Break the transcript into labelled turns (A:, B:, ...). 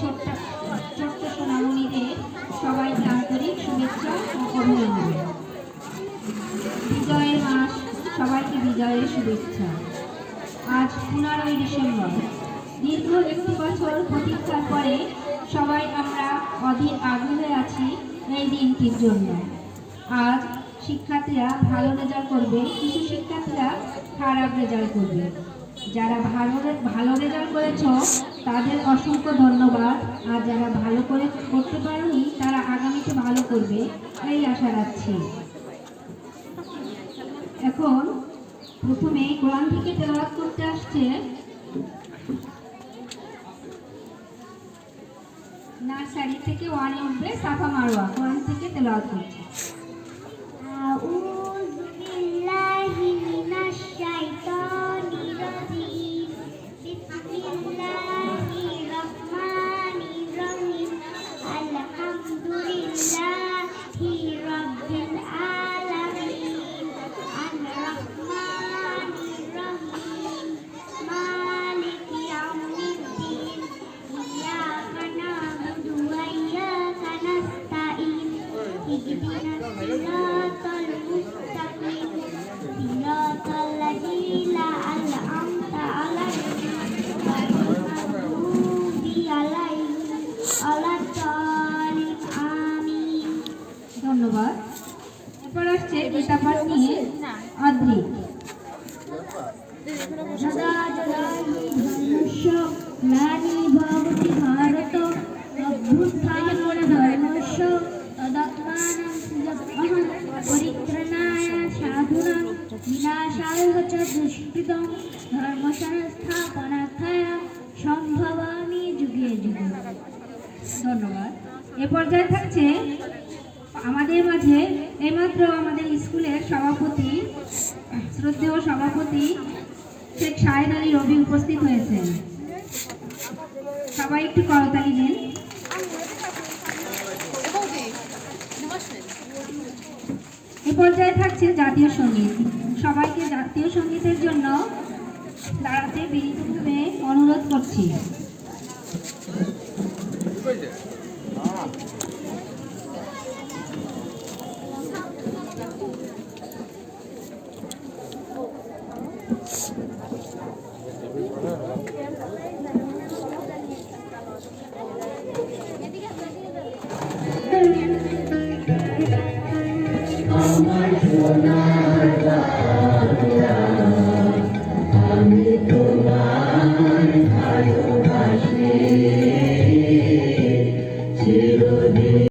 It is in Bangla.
A: ছোট্ট ছোট্ট সোনামণিদের সবাইকে আন্তরিক শুভেচ্ছা ও অভিনন্দন। বিজয়ের মাস, সবাইকে বিজয়ের শুভেচ্ছা। আজ পনেরোই ডিসেম্বর। দীর্ঘ একটি বছর প্রতীক্ষার পরে সবাই আমরা অধীর আগ্রহে আছি এই দিনটির জন্য। আজ শিক্ষার্থীরা ভালো রেজাল্ট করবে, কিছু শিক্ষার্থীরা খারাপ রেজাল্ট করবে। যারা ভালো ভালো রেজাল্ট করেছ তাদের অসংখ্য ধন্যবাদ। আর যারা ভালো করে করতে পারেনি, তারা আগামীতে ভালো করবে এই আশা রাখছি। এখন প্রথমে কোরআন থেকে তেলাওয়াত করতে আসছে। নার্সারি থেকে ওয়ানে উঠবে সাফা মারোয়া, কোরআন থেকে তেলাওয়াত করছে।
B: الصراط المستقيم صراط الذين أنعمت বিনাশায় চ দুষ্কৃতং ধর্ম সংস্থাপনার্থায় সম্ভবামি যুগে যুগে।
A: ধন্যবাদ। এ পর্যায়ে থাকছে আমাদের মাঝে এইমাত্র আমাদের স্কুলের সভাপতি, শ্রদ্ধেয় সভাপতি শেখ শাহেদ আলী রবি উপস্থিত হয়েছেন। সবাই একটু করতালি দিন। এ পর্যায়ে থাকছে জাতীয় সংগীত। সবাইকে জাতীয় সঙ্গীতের জন্য দাঁড়াতে বিনীতভাবে অনুরোধ করছি।
C: আমার সোনার Amém.